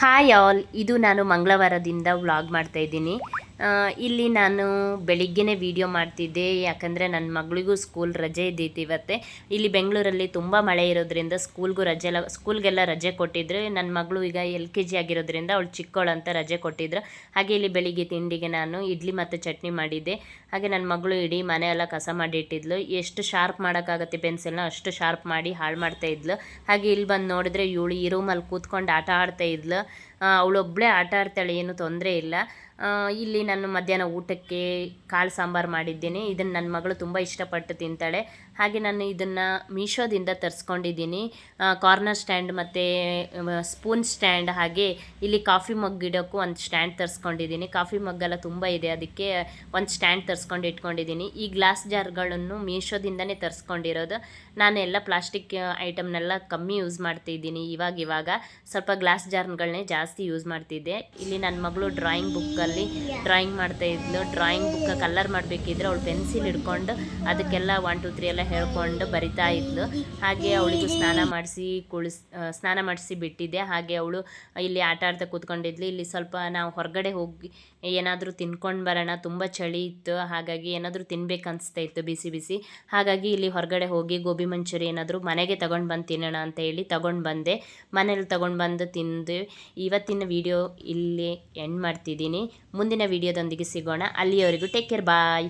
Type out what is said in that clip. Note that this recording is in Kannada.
Hi all. ಇದು ನಾನು ಮಂಗಳವಾರದಿಂದ ವ್ಲಾಗ್ ಮಾಡ್ತಾ ಇದ್ದೀನಿ. ಇಲ್ಲಿ ನಾನು ಬೆಳಿಗ್ಗೆನೇ ವಿಡಿಯೋ ಮಾಡ್ತಿದ್ದೆ, ಯಾಕಂದರೆ ನನ್ನ ಮಗಳಿಗೂ ಸ್ಕೂಲ್ ರಜೆ ಇದ್ದಿತ್ತು ಇವತ್ತೆ. ಇಲ್ಲಿ ಬೆಂಗಳೂರಲ್ಲಿ ತುಂಬ ಮಳೆ ಇರೋದ್ರಿಂದ ಸ್ಕೂಲ್ಗೂ ರಜೆ ಎಲ್ಲ ಸ್ಕೂಲ್ಗೆಲ್ಲ ರಜೆ ಕೊಟ್ಟಿದ್ರು. ನನ್ನ ಮಗಳು ಈಗ ಎಲ್ ಕೆ ಜಿ ಆಗಿರೋದ್ರಿಂದ ಅವಳು ಚಿಕ್ಕವಳು ಅಂತ ರಜೆ ಕೊಟ್ಟಿದ್ರು. ಹಾಗೆ ಇಲ್ಲಿ ಬೆಳಿಗ್ಗೆ ತಿಂಡಿಗೆ ನಾನು ಇಡ್ಲಿ ಮತ್ತು ಚಟ್ನಿ ಮಾಡಿದ್ದೆ. ಹಾಗೆ ನನ್ನ ಮಗಳು ಇಡೀ ಮನೆ ಎಲ್ಲ ಕಸ ಮಾಡಿಟ್ಟಿದ್ಲು. ಎಷ್ಟು ಶಾರ್ಪ್ ಮಾಡೋಕ್ಕಾಗತ್ತೆ ಪೆನ್ಸಿಲ್ನ ಅಷ್ಟು ಶಾರ್ಪ್ ಮಾಡಿ ಹಾಳು ಮಾಡ್ತಾ ಇದ್ಲು. ಹಾಗೆ ಇಲ್ಲಿ ಬಂದು ನೋಡಿದ್ರೆ ಇವಳು ಈ ರೂಮಲ್ಲಿ ಕೂತ್ಕೊಂಡು ಆಟ ಆಡ್ತಾ ಇದ್ಲು. ಅವಳೊಬ್ಬಳೇ ಆಟ ಆಡ್ತಾಳೆ, ಏನು ತೊಂದರೆ ಇಲ್ಲ. ಇಲ್ಲಿ ನಾನು ಮಧ್ಯಾಹ್ನ ಊಟಕ್ಕೆ ಕಾಳು ಸಾಂಬಾರು ಮಾಡಿದ್ದೀನಿ. ಇದನ್ನು ನನ್ನ ಮಗಳು ತುಂಬ ಇಷ್ಟಪಟ್ಟು ತಿಂತಾಳೆ. ಹಾಗೆ ನಾನು ಇದನ್ನು ಮೀಶೋದಿಂದ ತರಿಸ್ಕೊಂಡಿದ್ದೀನಿ. ಕಾರ್ನರ್ ಸ್ಟ್ಯಾಂಡ್ ಮತ್ತು ಸ್ಪೂನ್ ಸ್ಟ್ಯಾಂಡ್ ಹಾಗೆ ಇಲ್ಲಿ ಕಾಫಿ ಮಗ್ ಇಡೋಕ್ಕೂ ಒಂದು ಸ್ಟ್ಯಾಂಡ್ ತರಿಸ್ಕೊಂಡಿದ್ದೀನಿ. ಕಾಫಿ ಮಗ್ಗೆಲ್ಲ ತುಂಬ ಇದೆ. ಅದಕ್ಕೆ ಒಂದು ಸ್ಟ್ಯಾಂಡ್ ತರಿಸ್ಕೊಂಡು ಇಟ್ಕೊಂಡಿದ್ದೀನಿ. ಈ ಗ್ಲಾಸ್ ಜಾರ್ಗಳನ್ನು ಮೀಶೋದಿಂದನೇ ತರಿಸ್ಕೊಂಡಿರೋದು. ನಾನು ಎಲ್ಲ ಪ್ಲಾಸ್ಟಿಕ್ ಐಟಮ್ನೆಲ್ಲ ಕಮ್ಮಿ ಯೂಸ್ ಮಾಡ್ತಿದ್ದೀನಿ. ಇವಾಗ ಇವಾಗ ಸ್ವಲ್ಪ ಗ್ಲಾಸ್ ಜಾರ್ಗಳನ್ನೇ ಜಾಸ್ತಿ ಯೂಸ್ ಮಾಡ್ತಿದ್ದೆ. ಇಲ್ಲಿ ನನ್ನ ಮಗಳು ಡ್ರಾಯಿಂಗ್ ಬುಕ್ಕಲ್ಲಿ ಡ್ರಾಯಿಂಗ್ ಮಾಡ್ತಾ ಇದ್ಲು. ಡ್ರಾಯಿಂಗ್ ಬುಕ್ ಕಲರ್ ಮಾಡಬೇಕಿದ್ರೆ ಅವಳು ಪೆನ್ಸಿಲ್ ಹಿಡ್ಕೊಂಡು ಅದಕ್ಕೆಲ್ಲ ಒನ್ ಟು ತ್ರೀ ಎಲ್ಲ ಹೇಳ್ಕೊಂಡು ಬರಿತಾ ಇದ್ಲು. ಹಾಗೆ ಅವಳಿಗೂ ಸ್ನಾನ ಮಾಡಿಸಿ ಕುಳಿಸ್ ಸ್ನಾನ ಮಾಡಿಸಿ ಬಿಟ್ಟಿದ್ದೆ. ಹಾಗೆ ಅವಳು ಇಲ್ಲಿ ಆಟ ಆಡ್ತಾ ಕೂತ್ಕೊಂಡಿದ್ಲು. ಇಲ್ಲಿ ಸ್ವಲ್ಪ ನಾವು ಹೊರಗಡೆ ಹೋಗಿ ಏನಾದರೂ ತಿನ್ಕೊಂಡು ಬರೋಣ. ತುಂಬ ಚಳಿ ಇತ್ತು. ಹಾಗಾಗಿ ಏನಾದರೂ ತಿನ್ಬೇಕು ಅನಿಸ್ತಾ ಇತ್ತು ಬಿಸಿ ಬಿಸಿ. ಹಾಗಾಗಿ ಇಲ್ಲಿ ಹೊರಗಡೆ ಹೋಗಿ ಗೋಬಿ ಮಂಚೂರಿ ಏನಾದರೂ ಮನೆಗೆ ತಗೊಂಡು ಬಂದು ತಿನ್ನೋಣ ಅಂತ ಹೇಳಿ ತಗೊಂಡು ಬಂದೆ. ಮನೇಲಿ ತಗೊಂಡು ಬಂದು ತಿಂದು ಇವತ್ತಿನ ವಿಡಿಯೋ ಇಲ್ಲಿ ಎಂಡ್ ಮಾಡ್ತಿದ್ದೀನಿ. ಮುಂದಿನ ವಿಡಿಯೋದೊಂದಿಗೆ ಸಿಗೋಣ. ಅಲ್ಲಿಯವರೆಗೂ ಟೇಕ್ ಕೇರ್ ಬಾಯ್